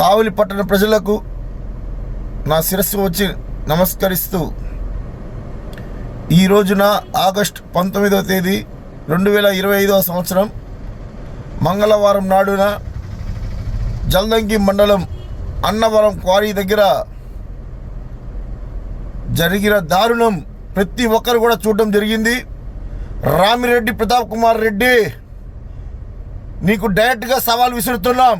కావలి పట్టణ ప్రజలకు నా శిరస్సు వచ్చి నమస్కరిస్తూ ఈ రోజున ఆగస్ట్ పంతొమ్మిదవ తేదీ రెండు వేల ఇరవై ఐదవ సంవత్సరం మంగళవారం నాడున జల్దంకి మండలం అన్నవరం క్వారీ దగ్గర జరిగిన దారుణం ప్రతి ఒక్కరు కూడా చూడడం జరిగింది. రామిరెడ్డి ప్రతాప్ కుమార్ రెడ్డి నీకు డైరెక్ట్గా సవాల్ విసురుతున్నాం.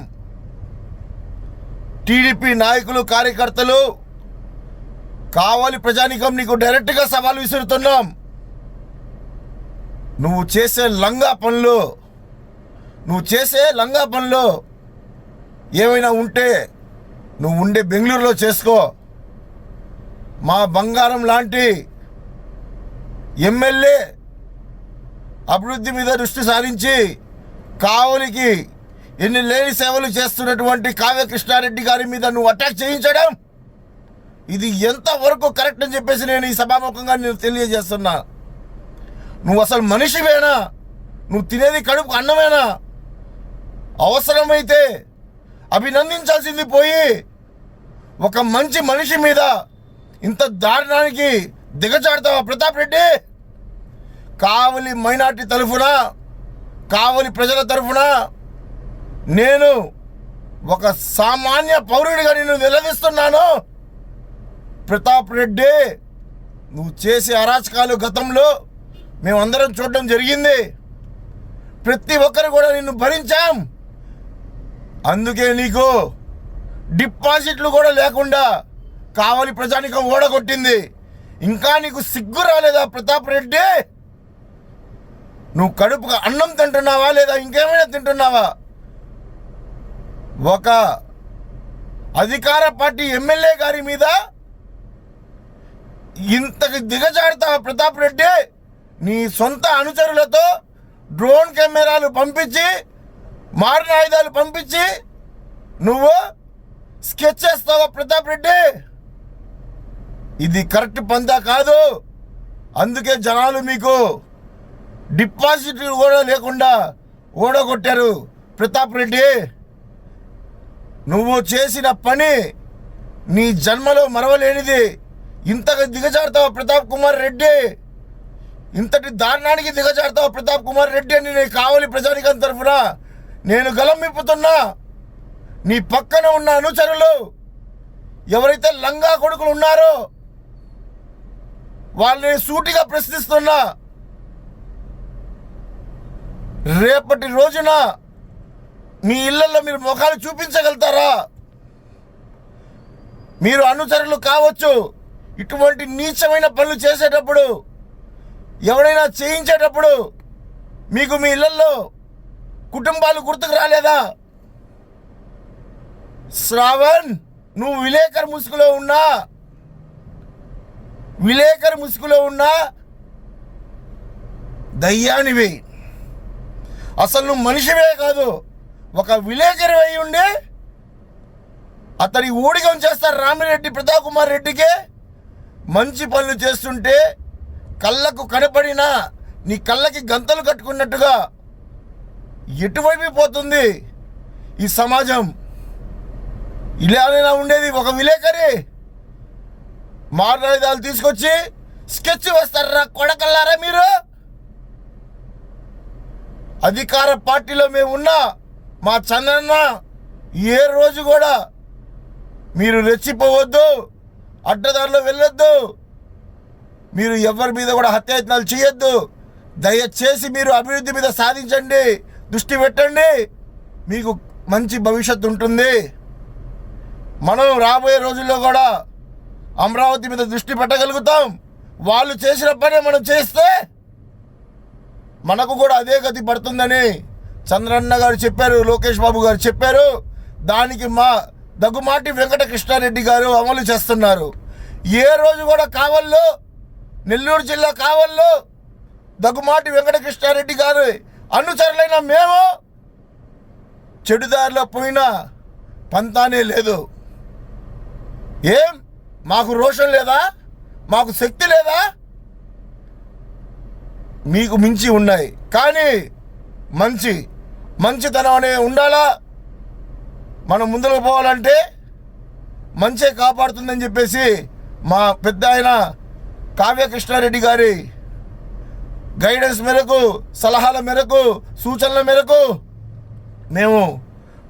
టీడీపీ నాయకులు కార్యకర్తలు కావాలి ప్రజానికం నీకు డైరెక్ట్గా సవాల్ విసురుతున్నాం. నువ్వు చేసే లంగా పనులు నువ్వు చేసే లంగా పనులు ఏమైనా ఉంటే నువ్వు ఉండే బెంగళూరులో చేసుకో. మా బంగారం లాంటి ఎమ్మెల్యే అభివృద్ధి మీద దృష్టి సారించి కావలికి ఎన్ని లేని సేవలు చేస్తున్నటువంటి కావ్య కృష్ణారెడ్డి గారి మీద నువ్వు అటాక్ చేయించడం? ఇది ఎంతవరకు కరెక్ట్ అని చెప్పేసి నేను ఈ సభాముఖంగా నేను తెలియజేస్తున్నా. నువ్వు అసలు మనిషివేనా? నువ్వు తినేది కడుపు అన్నమేనా? అవసరమైతే అభినందించాల్సింది పోయి ఒక మంచి మనిషి మీద ఇంత దారుణానికి దిగజాడతావా ప్రతాప్ రెడ్డి? కావలి మైనార్టీ తరఫున కావలి ప్రజల తరఫున నేను ఒక సామాన్య పౌరుడిగా నేను నిలదీస్తున్నాను. ప్రతాప్ రెడ్డి నువ్వు చేసే అరాచకాలు గతంలో మేమందరం చూడడం జరిగింది. ప్రతి ఒక్కరు కూడా నిన్ను భరించాం. అందుకే నీకు డిపాజిట్లు కూడా లేకుండా కావలి ప్రజానికం ఓడగొట్టింది. ఇంకా నీకు సిగ్గు రాలేదా ప్రతాప్ రెడ్డి? నువ్వు కడుపుగా అన్నం తింటున్నావా లేదా ఇంకేమైనా తింటున్నావా? ఒక అధికార పార్టీ ఎమ్మెల్యే గారి మీద ఇంతకు దిగజాడుతావా ప్రతాప్ రెడ్డి నీ సొంత అనుచరులతో డ్రోన్ కెమెరాలు పంపించి మారిన ఆయుధాలు పంపించి నువ్వు స్కెచ్ చేస్తావా ప్రతాప్ రెడ్డి? ఇది కరెక్ట్ పందా కాదు. అందుకే జనాలు మీకు డిపాజిట్లు కూడా లేకుండా ఓడగొట్టారు ప్రతాప్ రెడ్డి. నువ్వు చేసిన పని నీ జన్మలో మరవలేనిది. ఇంతగా దిగజారుతావా ప్రతాప్ కుమార్ రెడ్డి? ఇంతటి దారుణానికి దిగజారుతావా ప్రతాప్ కుమార్ రెడ్డి అని నేను కావలి ప్రజానికం తరఫున నేను గలమిప్పుతున్నా నీ పక్కన ఉన్న అనుచరులు ఎవరైతే లంగా కొడుకులు ఉన్నారో వాళ్ళని సూటిగా ప్రశ్నిస్తున్నా. రేపటి రోజున మీ ఇళ్ళలో మీరు ముఖాలు చూపించగలుగుతారా? మీరు అనుచరులు కావచ్చు. ఇటువంటి నీచమైన పనులు చేసేటప్పుడు ఎవరైనా చేయించేటప్పుడు మీకు మీ ఇళ్ళలో కుటుంబాలు గుర్తుకు రాలేదా? శ్రావణ్ నువ్వు విలేకరు ముసుగులో ఉన్నా? విలేకరు ముసుగులో ఉన్నా? దయ్యానివి. అసలు నువ్వు మనిషివే కాదు. ఒక విలేకరి అయి ఉండి అతని ఊడిగం చేస్తారు రామిరెడ్డి ప్రతాప్ కుమార్ రెడ్డికి. మంచి పనులు చేస్తుంటే కళ్ళకు కనపడినా నీ కళ్ళకి గంతలు కట్టుకున్నట్టుగా ఎటువైపు పోతుంది ఈ సమాజం? ఇలానైనా ఉండేది ఒక విలేకరి. మారణాయుధాలు తీసుకొచ్చి స్కెచ్ వేస్తారా కొడకల్లారా మీరు? అధికార పార్టీలో మేము ఉన్నా మా చంద్రన్న ఏ రోజు కూడా మీరు రెచ్చిపోవద్దు అడ్డదారిలో వెళ్ళొద్దు. మీరు ఎవరి మీద కూడా హత్యాయత్నాలు చేయొద్దు. దయచేసి మీరు అభివృద్ధి మీద సాధించండి దృష్టి పెట్టండి. మీకు మంచి భవిష్యత్తు ఉంటుంది. మనం రాబోయే రోజుల్లో కూడా అమరావతి మీద దృష్టి పెట్టగలుగుతాం. వాళ్ళు చేసిన పనే మనం చేస్తే మనకు కూడా అదే గతి పడుతుందని చంద్రన్న గారు చెప్పారు లోకేష్ బాబు గారు చెప్పారు దానికి మా దగ్గుమాటి వెంకటకృష్ణారెడ్డి గారు అమలు చేస్తున్నారు. ఏ రోజు కూడా కావల్లో నెల్లూరు జిల్లా కావల్లో దగ్గుమాటి వెంకటకృష్ణారెడ్డి గారు అనుచరులైన మేము చెడుదారిలో పోయిన పంతానే లేదు. ఏం? మాకు రోషం లేదా? మాకు శక్తి లేదా? మీకు మించి ఉన్నాయి. కానీ మంచి మంచితనం అనే ఉండాలా? మనం ముందుకు పోవాలంటే మంచే కాపాడుతుందని చెప్పేసి మా పెద్ద ఆయన కావ్యకృష్ణారెడ్డి గారి గైడెన్స్ మేరకు సలహాల మేరకు సూచనల మేరకు మేము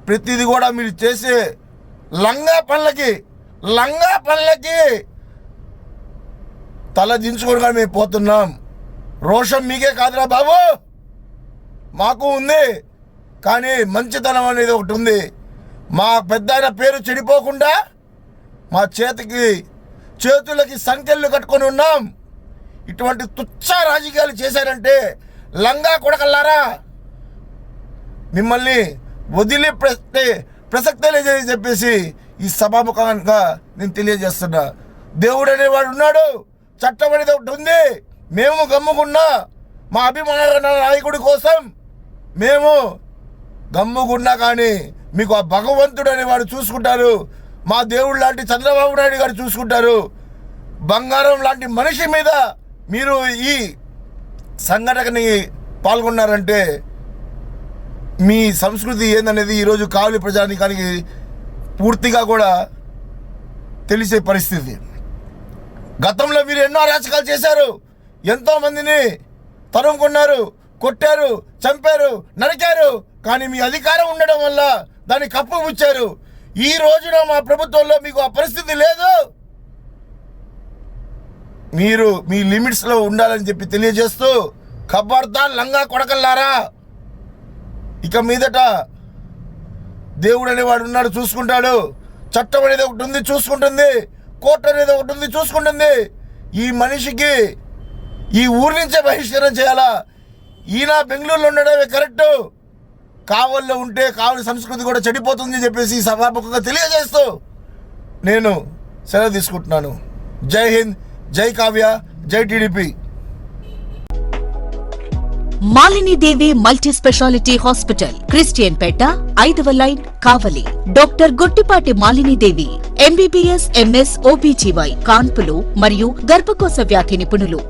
ప్రతిదీ కూడా మీరు చేసే లంగా పనులకి లంగా పనులకి తల దించుకొని మేము పోతున్నాం. రోషం మీకే కాదురా బాబు! మాకు ఉంది. కానీ మంచితనం అనేది ఒకటి ఉంది. మా పెద్ద పేరు చెడిపోకుండా మా చేతికి చేతులకి సంఖ్యలు కట్టుకొని ఉన్నాం. ఇటువంటి తుచ్చ రాజకీయాలు చేశారంటే లంగా కొడకల్లారా? మిమ్మల్ని వదిలి ప్రసక్తే ప్రసక్తే లేదని చెప్పేసి ఈ సభాముఖంగా నేను తెలియజేస్తున్నా. దేవుడు అనేవాడు ఉన్నాడు. చట్టం అనేది ఒకటి ఉంది. మేము గమ్ముకున్నా మా అభిమాన నాయకుడి కోసం మేము గమ్ముకున్నా కానీ మీకు ఆ భగవంతుడు అనేవాడు చూసుకుంటారు. మా దేవుడు లాంటి చంద్రబాబు నాయుడు గారు చూసుకుంటారు. బంగారం లాంటి మనిషి మీద మీరు ఈ సంఘటనని పాల్గొన్నారంటే మీ సంస్కృతి ఏందనేది ఈరోజు కావలి ప్రజానికానికి పూర్తిగా కూడా తెలిసే పరిస్థితి. గతంలో మీరు ఎన్నో అరాచకాలు చేశారు. ఎంతోమందిని తరుముకున్నారు. కొట్టారు చంపారు నరికారు. కానీ మీ అధికారం ఉండడం వల్ల దాన్ని కప్పుపుచ్చారు ఈ రోజున మా ప్రభుత్వంలో మీకు ఆ పరిస్థితి లేదు. మీరు మీ లిమిట్స్లో ఉండాలని చెప్పి తెలియజేస్తూ ఖబర్దార్ లంగా కొడకల్లారా? ఇక మీదట దేవుడు అనేవాడు ఉన్నాడు చూసుకుంటాడు. చట్టం అనేది ఒకటి ఉంది చూసుకుంటుంది. కోర్టు అనేది ఒకటి ఉంది చూసుకుంటుంది. ఈ మనిషికి ఈ ఊరి నుంచే బహిష్కరణ చేయాలా? ఈయన బెంగళూరులో ఉండడమే కరెక్టు. కావల్లో ఉంటే కావలి సంస్కృతి కూడా చెడిపోతుంది చెప్పేసి సభాముఖంగా తెలియజేస్తూ నేను సెలవు తీసుకుంటున్నాను. జై హింద్ జై కావ్య జై TDP. Malinidevi multi speciality hospital Christian Peta ఐదవ line Kavali. Doctor Gottipati Malinidevi MBBS MS OBGY కాన్పులు మరియు గర్భకోశ వ్యాధి నిపుణులు.